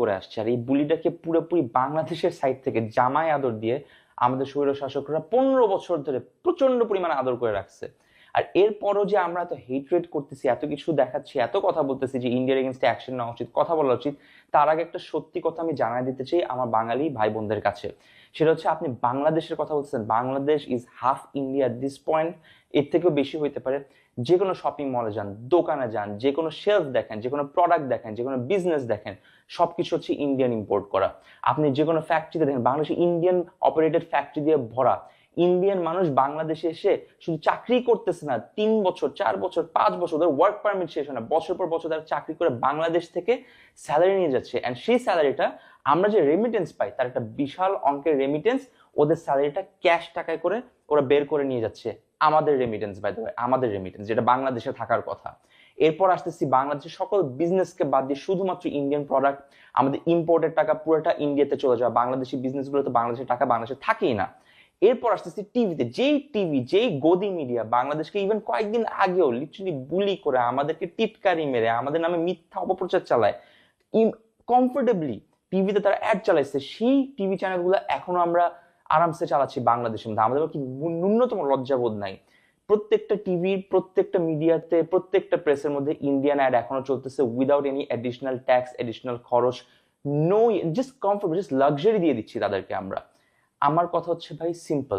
করে আসছে। আর এই বুলিটাকে পুরোপুরি বাংলাদেশের সাইড থেকে জামায় আদর দিয়ে আমাদের স্বৈর শাসকরা পনেরো বছর ধরে প্রচণ্ড পরিমাণে আদর করে রাখছে। আর এরপরও যে আমরা এত হেট্রেট করতেছি, এত কিছু দেখাচ্ছি, এত কথা বলতেছি যে ইন্ডিয়ার এগেনস্টে অ্যাকশন নেওয়া উচিত, কথা বলা উচিত, তার আগে একটা সত্যি কথা আমি জানাই দিতে চাই আমার বাঙালি ভাই বোনদের কাছে। সেটা হচ্ছে আপনি বাংলাদেশের কথা বলছেন Bangladesh is half India this point এর থেকেও বেশি হইতে পারে। যে কোনো শপিং মলে যান, দোকানে যান যে কোনো শেলফ দেখেন যে কোনো প্রোডাক্ট দেখেন যে কোনো বিজনেস দেখেন, সবকিছু হচ্ছে ইন্ডিয়ান ইম্পোর্ট করা। আপনি যে কোনো ফ্যাক্টরিতে দেখেন, বাংলাদেশে ইন্ডিয়ান অপারেটেড ফ্যাক্টরি দিয়ে ভরা। ইন্ডিয়ান মানুষ বাংলাদেশে এসে শুধু চাকরি করতেছে না, তিন বছর, চার বছর, পাঁচ বছর ওদের ওয়ার্ক পারমিট শেষ হয় না। বছর পর বছর তারা চাকরি করে বাংলাদেশ থেকে স্যালারি নিয়ে যাচ্ছে। অ্যান্ড সেই স্যালারিটা আমরা যে রেমিটেন্স পাই, তার একটা বিশাল অঙ্কের রেমিটেন্স ওদের স্যালারিটা ক্যাশ টাকায় করে ওরা বের করে নিয়ে যাচ্ছে আমাদের রেমিটেন্স বাই দ্য আমাদের রেমিটেন্স যেটা বাংলাদেশে থাকার কথা। এরপর আসতেছি বাংলাদেশের সকল বিজনেসকে বাদ দিয়ে শুধুমাত্র ইন্ডিয়ান প্রোডাক্ট আমাদের ইম্পোর্টের টাকা পুরোটা ইন্ডিয়াতে চলে যাওয়া। বাংলাদেশি বিজনেসগুলো তো বাংলাদেশের টাকা বাংলাদেশে থাকেই না। এরপর আসতেছি টিভিতে। যেই টিভি, যেই গদি মিডিয়া বাংলাদেশকে ইভেন কয়েকদিন আগেও লিটারালি বুলি করে আমাদেরকে টিটকারি মেরে, আমাদের নামে মিথ্যা অপপ্রচার চালায় কমফোর্টেবলি টিভিতে তারা অ্যাড চালাইছে, সেই টিভি চ্যানেলগুলো এখনও আমরা আরামসে চালাচ্ছি বাংলাদেশের মধ্যে। আমাদের কি ন্যূনতম লজ্জাবোধ নাই। প্রত্যেকটা টিভির প্রত্যেকটা মিডিয়াতে প্রত্যেকটা প্রেসের মধ্যে ইন্ডিয়ান অ্যাড এখনও চলতেছে without any additional tax additional খরচ no just comfort just luxury দিয়ে দিচ্ছি তাদেরকে আমরা। আমার কথা হচ্ছে ভাই সিম্পল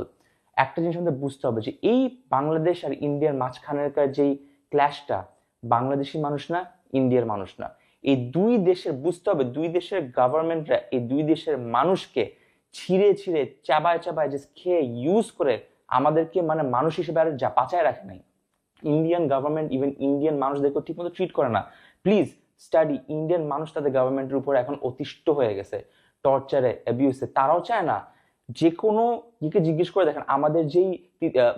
একটা জিনিস আমাদের বুঝতে হবে যে এই বাংলাদেশ আর ইন্ডিয়ার মাঝখানেরকার যেই ক্ল্যাশটা বাংলাদেশি মানুষ না, ইন্ডিয়ার মানুষ না। এই দুই দেশের, বুঝতে হবে দুই দেশের গভর্নমেন্টরা এই দুই দেশের মানুষকে ছিঁড়ে ছিঁড়ে, চাবায় চাবায় যে খেয়ে ইউজ করে আমাদেরকে মানে মানুষ হিসেবে আর যা বাঁচায় রাখে নাই। ইন্ডিয়ান গভর্নমেন্ট ইভেন ইন্ডিয়ান মানুষদেরকে ঠিকমতো ট্রিট করে না। প্লিজ স্টাডি ইন্ডিয়ান মানুষ তাদের গভর্নমেন্টের উপর এখন অতিষ্ঠ হয়ে গেছে। টর্চারে অ্যাবিউসে তারাও চায় না যে কোনো ইকে জিজ্ঞেস করে দেখেন, আমাদের যেই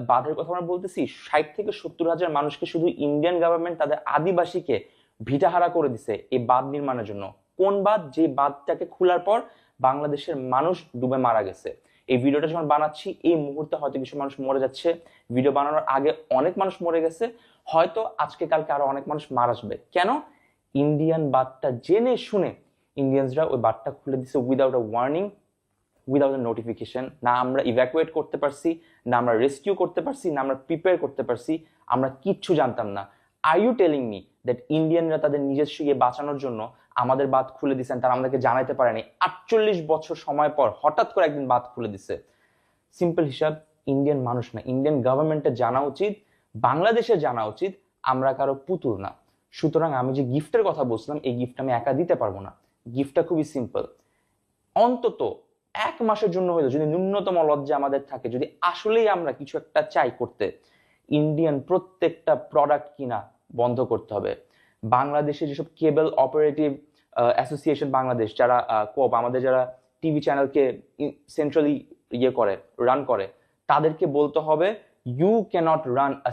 বাঁধের কথা আমরা বলতেছি, ষাট থেকে সত্তর হাজার মানুষকে শুধু ইন্ডিয়ান গভর্নমেন্ট তাদের আদিবাসীকে ভিটাহারা করে দিছে এই বাঁধ নির্মাণের জন্য। কোন বাঁধ? যে বাঁধটাকে খোলার পর বাংলাদেশের মানুষ ডুবে মারা গেছে। এই ভিডিওটা যখন বানাচ্ছি, এই মুহূর্তে হয়তো কিছু মানুষ মরে যাচ্ছে। ভিডিও বানানোর আগে অনেক মানুষ মরে গেছে। হয়তো আজকে কালকে আরও অনেক মানুষ মারা যাবে। কেন? ইন্ডিয়ান বাদটা জেনে শুনে ইন্ডিয়ানসরা ওই বাদটা খুলে দিছে without a warning without a notification না আমরা ইভ্যাকুয়েট করতে পারছি, না আমরা রেস্কিউ করতে পারছি, না আমরা প্রিপেয়ার করতে পারছি, আমরা কিচ্ছু জানতাম না। Are you telling me that ইন্ডিয়ানরা তাদের নিজস্ব ইয়ে বাঁচানোর জন্য আমাদের বাদ খুলে দিচ্ছেন তারা আমাদেরকে জানাইতে পারেনি? আটচল্লিশ বছর সময় পর হঠাৎ করে একদিন বাদ খুলে দিছে। সিম্পল হিসাব ইন্ডিয়ান মানুষ না। ইন্ডিয়ান গভর্নমেন্টের জানা উচিত বাংলাদেশের জানা উচিত, আমরা কারও পুতুল না। সুতরাং আমি যে গিফটের কথা বলছিলাম, এই গিফট আমি একা দিতে পারব না। গিফটটা খুবই সিম্পল অন্তত এক মাসের জন্য হইল, যদি ন্যূনতম লজ্জা আমাদের থাকে, যদি আসলেই আমরা কিছু একটা চাই করতে ইন্ডিয়ান প্রত্যেকটা প্রোডাক্ট কিনা বন্ধ করতে হবে। বাংলাদেশে যেসব কেবল অপারেটিভ অ্যাসোসিয়েশন বাংলাদেশ, যারা কোপ আমাদের যারা টিভি চ্যানেলকে সেন্ট্রালি ইয়ে করে রান করে, তাদেরকে বলতে হবে ইউ ক্যানট রান আ